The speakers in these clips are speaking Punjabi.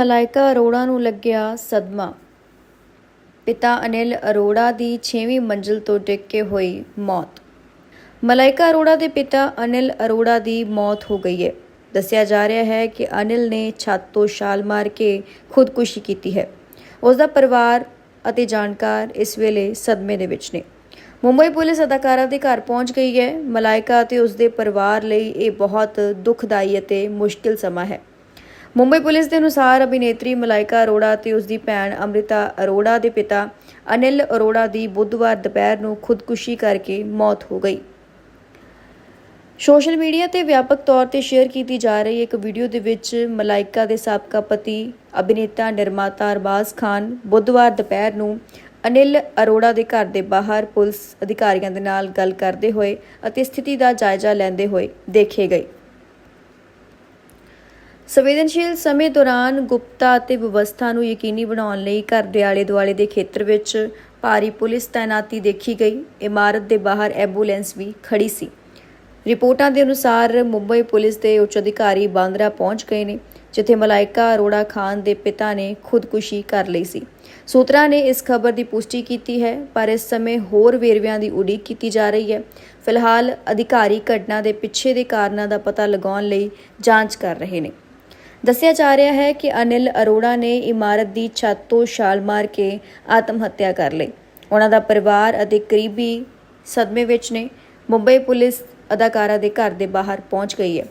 ਮਲਾਇਕਾ ਅਰੋੜਾ ਨੂੰ ਲੱਗਿਆ ਸਦਮਾ। ਪਿਤਾ ਅਨਿਲ ਅਰੋੜਾ ਦੀ 6ਵੀਂ ਮੰਜ਼ਿਲ ਤੋਂ ਡਿੱਗ ਕੇ ਹੋਈ ਮੌਤ। ਮਲਾਇਕਾ ਅਰੋੜਾ ਦੇ ਪਿਤਾ ਅਨਿਲ ਅਰੋੜਾ ਦੀ ਮੌਤ ਹੋ ਗਈ ਹੈ। ਦੱਸਿਆ ਜਾ ਰਿਹਾ ਹੈ ਕਿ ਅਨਿਲ ਨੇ ਛੱਤ ਤੋਂ ਛਾਲ ਮਾਰ ਕੇ ਖੁਦਕੁਸ਼ੀ ਕੀਤੀ ਹੈ। ਉਸ ਦਾ ਪਰਿਵਾਰ ਅਤੇ ਜਾਣਕਾਰ ਇਸ ਵੇਲੇ ਸਦਮੇ ਦੇ ਵਿੱਚ ਨੇ। ਮੁੰਬਈ ਪੁਲਿਸ ਅਦਾਕਾਰਾ ਦੇ ਘਰ ਪਹੁੰਚ ਗਈ ਹੈ। ਮਲਾਇਕਾ ਅਤੇ ਉਸ ਦੇ ਪਰਿਵਾਰ ਲਈ ਇਹ ਬਹੁਤ ਦੁਖਦਾਈ ਅਤੇ ਮੁਸ਼ਕਿਲ ਸਮਾਂ ਹੈ। ਮੁੰਬਈ ਪੁਲਿਸ ਦੇ ਅਨੁਸਾਰ ਅਭਿਨੇਤਰੀ ਮਲਾਇਕਾ ਅਰੋੜਾ ਅਤੇ ਉਸ ਦੀ ਭੈਣ ਅੰਮ੍ਰਿਤਾ ਅਰੋੜਾ ਦੇ ਪਿਤਾ ਅਨਿਲ ਅਰੋੜਾ ਦੀ ਬੁੱਧਵਾਰ ਦੁਪਹਿਰ ਨੂੰ ਖੁਦਕੁਸ਼ੀ ਕਰਕੇ ਮੌਤ ਹੋ ਗਈ। ਸੋਸ਼ਲ ਮੀਡੀਆ ਤੇ ਵਿਆਪਕ ਤੌਰ ਤੇ ਸ਼ੇਅਰ ਕੀਤੀ ਜਾ ਰਹੀ ਇੱਕ ਵੀਡੀਓ ਦੇ ਵਿੱਚ ਮਲਾਇਕਾ ਦੇ ਸਾਬਕਾ ਪਤੀ ਅਭਿਨੇਤਾ ਨਿਰਮਾਤਾ ਅਰਬਾਜ਼ ਖਾਨ ਬੁੱਧਵਾਰ ਦੁਪਹਿਰ ਨੂੰ ਅਨਿਲ ਅਰੋੜਾ ਦੇ ਘਰ ਦੇ ਬਾਹਰ ਪੁਲਿਸ ਅਧਿਕਾਰੀਆਂ ਦੇ ਨਾਲ ਗੱਲ ਕਰਦੇ ਹੋਏ ਅਤੇ ਸਥਿਤੀ ਦਾ ਜਾਇਜ਼ਾ ਲੈਂਦੇ ਹੋਏ ਦੇਖੇ ਗਏ। ਸੰਵੇਦਨਸ਼ੀਲ ਸਮੇਂ ਦੌਰਾਨ ਗੁਪਤਾ ਅਤੇ ਵਿਵਸਥਾ ਨੂੰ ਯਕੀਨੀ ਬਣਾਉਣ ਲਈ ਘਰ ਦੇ ਆਲੇ-ਦੁਆਲੇ ਦੇ ਖੇਤਰ ਵਿੱਚ ਭਾਰੀ ਪੁਲਿਸ ਤਾਇਨਾਤੀ ਦੇਖੀ ਗਈ। ਇਮਾਰਤ ਦੇ ਬਾਹਰ ਐਂਬੂਲੈਂਸ ਵੀ ਖੜੀ ਸੀ। ਰਿਪੋਰਟਾਂ ਦੇ ਅਨੁਸਾਰ ਮੁੰਬਈ ਪੁਲਿਸ ਦੇ ਉੱਚ ਅਧਿਕਾਰੀ ਬਾਂਦਰਾ ਪਹੁੰਚ ਗਏ ਨੇ, ਜਿੱਥੇ ਮਲਾਇਕਾ ਅਰੋੜਾ ਖਾਨ ਦੇ ਪਿਤਾ ਨੇ ਖੁਦਕੁਸ਼ੀ ਕਰ ਲਈ ਸੀ। ਸੂਤਰਾਂ ਨੇ ਇਸ ਖਬਰ ਦੀ ਪੁਸ਼ਟੀ ਕੀਤੀ ਹੈ, ਪਰ ਇਸ ਸਮੇਂ ਹੋਰ ਵੇਰਵਿਆਂ ਦੀ ਉਡੀਕ ਕੀਤੀ ਜਾ ਰਹੀ ਹੈ। ਫਿਲਹਾਲ ਅਧਿਕਾਰੀ ਘਟਨਾ ਦੇ ਪਿੱਛੇ ਦੇ ਕਾਰਨਾਂ ਦਾ ਪਤਾ ਲਗਾਉਣ ਲਈ ਜਾਂਚ ਕਰ ਰਹੇ ਨੇ। ਦੱਸਿਆ ਜਾ ਰਿਹਾ ਹੈ ਕਿ ਅਨਿਲ ਅਰੋੜਾ ਨੇ ਇਮਾਰਤ ਦੀ ਛੱਤ ਤੋਂ ਛਾਲ ਮਾਰ ਕੇ ਆਤਮ ਹੱਤਿਆ ਕਰ ਲਈ। ਉਹਨਾਂ ਦਾ ਪਰਿਵਾਰ ਅਤੇ ਕਰੀਬੀ ਸਦਮੇ ਵਿੱਚ ਨੇ ਮੁੰਬਈ ਪੁਲਿਸ ਅਦਾਕਾਰਾ ਦੇ ਘਰ ਦੇ ਬਾਹਰ ਪਹੁੰਚ ਗਈ ਹੈ।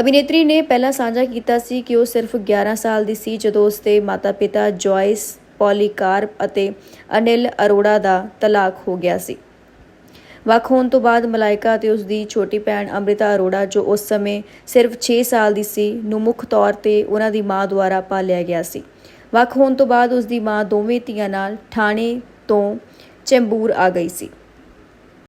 ਅਭਿਨੇਤਰੀ ਨੇ ਪਹਿਲਾਂ ਸਾਂਝਾ ਕੀਤਾ ਸੀ ਕਿ ਉਹ ਸਿਰਫ 11 ਸਾਲ ਦੀ ਸੀ ਜਦੋਂ ਉਸਦੇ ਮਾਤਾ-ਪਿਤਾ ਜੋਇਸ ਪੋਲੀਕਾਰਪ ਅਤੇ ਅਨਿਲ ਅਰੋੜਾ ਦਾ ਤਲਾਕ ਹੋ ਗਿਆ ਸੀ। ਵੱਖ ਹੋਣ ਤੋਂ ਬਾਅਦ ਮਲਾਇਕਾ ਅਤੇ ਉਸ ਦੀ ਛੋਟੀ ਭੈਣ ਅੰਮ੍ਰਿਤਾ ਅਰੋੜਾ, ਜੋ ਉਸ ਸਮੇਂ ਸਿਰਫ 6 ਸਾਲ ਦੀ ਸੀ, ਨੂੰ ਮੁੱਖ ਤੌਰ ਤੇ ਉਹਨਾਂ ਦੀ ਮਾਂ ਦੁਆਰਾ ਪਾਲਿਆ ਗਿਆ ਸੀ। ਵੱਖ ਹੋਣ ਤੋਂ ਬਾਅਦ ਉਸ ਦੀ ਮਾਂ ਦੋਵੇਂ ਧੀਆਂ ਨਾਲ ਥਾਣੇ ਤੋਂ ਚੈਂਬੂਰ ਆ ਗਈ ਸੀ।